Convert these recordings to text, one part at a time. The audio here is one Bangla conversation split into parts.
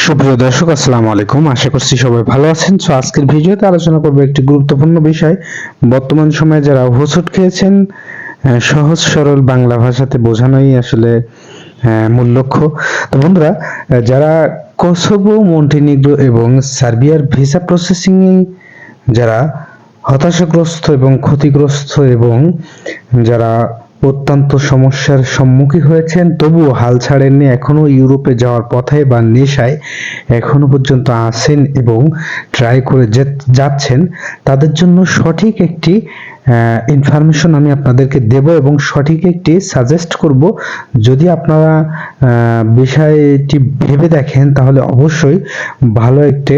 সুপ্রিয় দর্শক, আসসালামু আলাইকুম। আশা করছি সবাই ভালো আছেন। সো আজকের ভিডিওতে আলোচনা করব একটি গুরুত্বপূর্ণ বিষয়। বর্তমান সময়ে যারা হোঁচট খেয়েছেন সহজ সরল বাংলা ভাষাতে বোঝানোই আসলে মূল লক্ষ্য। তো বন্ধুরা যারা কোসোভো মন্টিনিগ্রো এবং সার্বিয়ার ভিসা প্রসেসিং যারা হতাশাগ্রস্ত এবং ক্ষতিগ্রস্ত এবং যারা অত্যন্ত সমস্যার সম্মুখীন হয়েছেন। তবুও হাল ছাড়েননি এখনও ইউরোপে যাওয়ার পথে বা নেশায় এখনও পর্যন্ত আছেন এবং ট্রাই করে যাচ্ছেন, তাদের জন্য সঠিক একটি ইনফরমেশন আমি আপনাদেরকে দেব এবং সঠিক একটি সাজেস্ট করব। যদি আপনারা বিষয়টি ভেবে দেখেন, তাহলে অবশ্যই ভালো একটি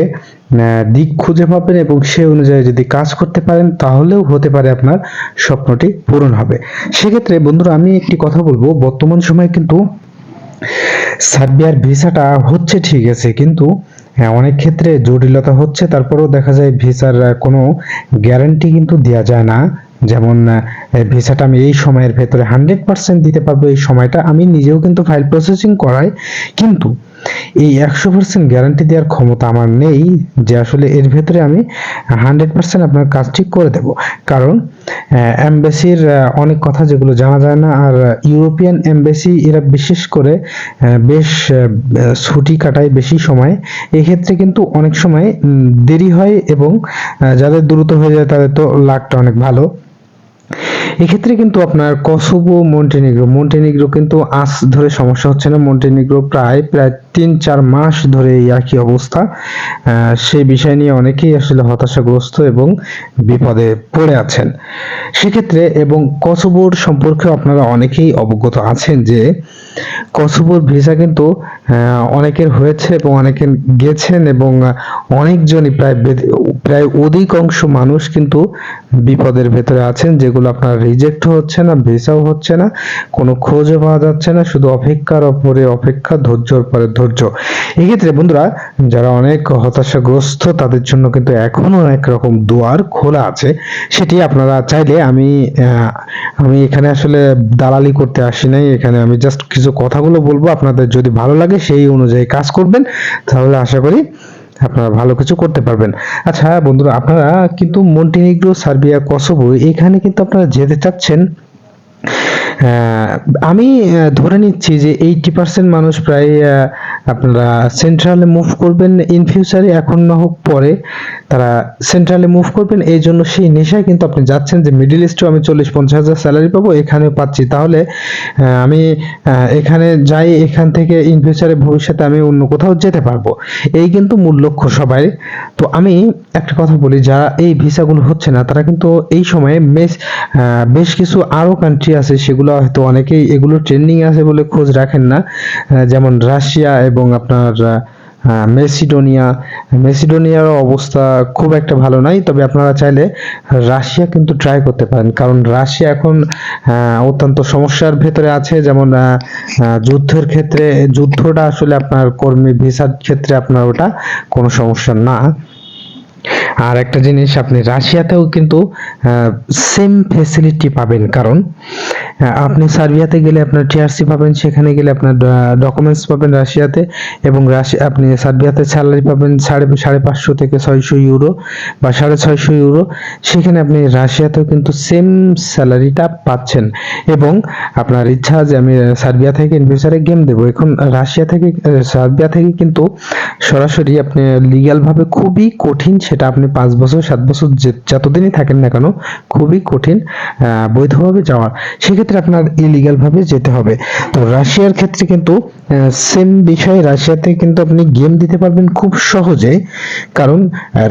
দিক খুঁজে পাবেন এবং সে অনুযায়ী যদি কাজ করতে পারেন তাহলেও হতে পারে আপনার স্বপ্নটি পূরণ হবে। সেক্ষেত্রে বন্ধুরা আমি একটি কথা বলব। বর্তমান সময়ে কিন্তু সার্বিয়ার ভিসাটা হচ্ছে ঠিক আছে কিন্তু হ্যাঁ, অনেক ক্ষেত্রে জটিলতা হচ্ছে। তারপরেও দেখা যায় ভিসার কোনো গ্যারান্টি কিন্তু দেওয়া যায় না। যেমন ভিসাটা আমি এই সময়ের ভেতরে হান্ড্রেড পার্সেন্ট দিতে পারব এই সময়টা আমি নিজেও কিন্তু ফাইল প্রসেসিং করাই। কিন্তু এই একশো পার্সেন্ট গ্যারান্টি দেওয়ার ক্ষমতা আমার নেই যে আসলে এর ভেতরে আমি হান্ড্রেড পার্সেন্ট আপনার কাজ ঠিক করে দেব। কারণ অ্যাম্বাসির অনেক কথা যেগুলো জানা যায় না আর ইউরোপিয়ান এমবেসি এরা বিশেষ করে বেশ ছুটি কাটায় বেশি সময়। এক্ষেত্রে কিন্তু অনেক সময় দেরি হয় এবং যাদের দ্রুত হয়ে যায় তাদের তো লাকটা অনেক ভালো। এক্ষেত্রে কিন্তু আপনার কসোভো, মন্টেনিগ্রো মন্টেনিগ্রো কিন্তু আজ ধরে সমস্যা হচ্ছে না। মন্টেনিগ্রো প্রায় প্রায় তিন, চার মাস ধরে এই একই অবস্থা। সেই বিষয় নিয়ে অনেকেই আসলে হতাশাগ্রস্ত এবং বিপদে পড়ে আছেন। সেক্ষেত্রে এবং কসোভোর সম্পর্কে আপনারা অনেকেই অবগত আছেন যে কসোভোর ভিসা কিন্তু অনেকের হয়েছে এবং অনেকের গেছেন এবং অনেকজনই প্রায় প্রায় অধিকাংশ মানুষ কিন্তু বিপদের ভেতরে আছেন, যেগুলো আপনার রিজেক্ট হচ্ছে না ভিসাও হচ্ছে না, কোনো খোঁজও পাওয়া যাচ্ছে না, শুধু অপেক্ষার ওপরে অপেক্ষা, ধৈর্যর পরে ধৈর্য। এক্ষেত্রে বন্ধুরা, যারা অনেক হতাশাগ্রস্ত, তাদের জন্য কিন্তু এখনও একরকম দুয়ার খোলা আছে। সেটি আপনারা চাইলে আমি আমি এখানে আসলে দালালি করতে আসি নাই, এখানে আমি জাস্ট কিছু কথাগুলো বলব। আপনাদের যদি ভালো লাগে সেই অনুযায়ী কাজ করবেন, তাহলে আশা করি আপনারা ভালো কিছু করতে পারবেন। আচ্ছা বন্ধুরা, আপনারা কিন্তু মন্টিনিগ্রো, সার্বিয়া, কসোভো এখানে কিন্তু আপনারা যেতে চাচ্ছেন। আমি ধরে নিচ্ছি যে এইটি পার্সেন্ট মানুষ প্রায় আপনারা সেন্ট্রালে মুভ করবেন ইন ফিউচারে এখন না হোক পরে, তারা সেন্ট্রালে মুভ করবেন, এই জন্য সেই নেশায় কিন্তু আপনি যাচ্ছেন যে মিডিল ইস্টেও আমি চল্লিশ পঞ্চাশ হাজার স্যালারি পাবো, এখানেও পাচ্ছি। তাহলে আমি এখানে যাই, এখান থেকে ইন ফিউচারে ভবিষ্যতে আমি অন্য কোথাও যেতে পারব। এই কিন্তু মূল লক্ষ্য সবাই। তো আমি একটা কথা বলি, যারা এই ভিসাগুলো হচ্ছে না, তারা কিন্তু এই সময়ে বেশ বেশ কিছু আরও কান্ট্রি আছে, সেগুলো হয়তো অনেকেই এগুলো ট্রেন্ডিং আছে বলে খোঁজ রাখেন না। যেমন রাশিয়া এবং আপনার মেসিডোনিয়া। মেসিডোনিয়ার অবস্থা খুব একটা ভালো নাই, তবে আপনারা চাইলে রাশিয়া কিন্তু ট্রাই করতে পারেন। কারণ রাশিয়া এখন অত্যন্ত সমস্যার ভেতরে আছে। যেমন যুদ্ধের ক্ষেত্রে, যুদ্ধটা আসলে আপনার কর্মী ভিসার ক্ষেত্রে আপনার ওটা কোনো সমস্যা না। আর একটা জিনিস, আপনি রাশিয়াতেও কিন্তু সেম ফেসিলিটি পাবেন। কারণ আপনি সার্বিয়াতে গেলে আপনার টিআরসি পাবেন, সেখানে গেলে আপনার ডকুমেন্টস পাবেন রাশিয়াতে এবং রাশিয়া আপনি সার্বিয়াতে স্যালারি পাবেন সাড়ে সাড়ে পাঁচশো থেকে ছয়শো ইউরো বা সাড়ে ছয়শো ইউরো। সেখানে আপনি রাশিয়াতেও কিন্তু সেম স্যালারিটা পাচ্ছেন এবং আপনার ইচ্ছা যে আমি সার্বিয়া থেকে ইনভেস্টারে গেম দেবো। এখন রাশিয়া থেকে সার্বিয়া থেকে কিন্তু সরাসরি আপনি লিগ্যাল ভাবে খুবই কঠিন সেটা আপনি পাঁচ বছর, সাত বছর যতদিনই থাকেন না কেন, খুবই কঠিন বৈধভাবে যাওয়ার সেক্ষেত্রে আপনার ইলিগাল ভাবে যেতে হবে। তো রাশিয়ার ক্ষেত্রে কিন্তু সেম বিষয় রাশিয়াতে কিন্তু আপনি গেম দিতে পারবেন খুব সহজে। কারণ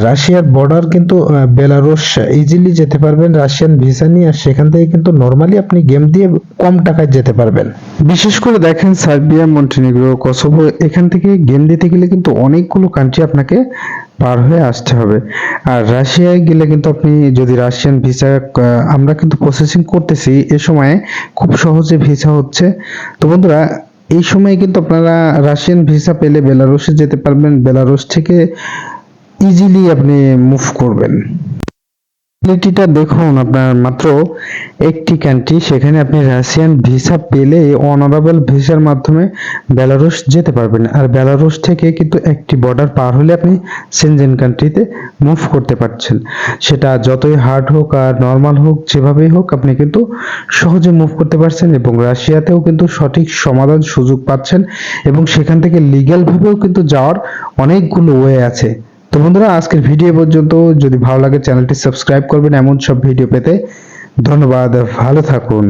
রাশিয়ার বর্ডার কিন্তু বেলারুশ ইজিলি যেতে পারবেন রাশিয়ান ভিসা নিয়ে। আর সেখান থেকে কিন্তু নর্মালি আপনি গেম দিয়ে কম টাকায় যেতে পারবেন। বিশেষ করে দেখেন সার্বিয়া, মন্টিনিগ্রো, কসোভো, এখান থেকে গেম দিতে গেলে কিন্তু অনেকগুলো কান্ট্রি আপনাকে পার হয়ে আসতে হবে। আর রাশিয়ায় গেলে কিন্তু আপনি যদি রাশিয়ান ভিসা আমরা কিন্তু প্রসেসিং করতেছি, এ সময়ে খুব সহজে ভিসা হচ্ছে। তো বন্ধুরা, এই সময়ে কিন্তু আপনারা রাশিয়ান ভিসা পেলে বেলারুশে যেতে পারবেন। বেলারুশ থেকে ইজিলি আপনি মুভ করবেন। ফ্যাসিলিটিটা দেখুন আপনার মাত্র একটি কান্ট্রি সেখানে আপনি রাশিয়ান ভিসা পেলে অনারেবল ভিসার মাধ্যমে বেলারুশ যেতে পারবেন। আর বেলারুশ থেকে কিন্তু একটি বর্ডার পার হলে আপনি সেনজেন কান্ট্রিতে মুভ করতে পারছেন। সেটা যতই হার্ড হোক আর নর্মাল হোক, যেভাবেই হোক, আপনি কিন্তু সহজে মুভ করতে পারছেন এবং রাশিয়াতেও কিন্তু সঠিক সমাধান সুযোগ পাচ্ছেন এবং সেখান থেকে লিগ্যালভাবেও কিন্তু যাওয়ার অনেকগুলো ওয়ে আছে। তো বন্ধুরা, আজকের ভিডিও পর্যন্ত। যদি ভালো লাগে, চ্যানেলটি সাবস্ক্রাইব করবেন। এমন সব ভিডিও পেতে ধন্যবাদ। ভালো থাকুন।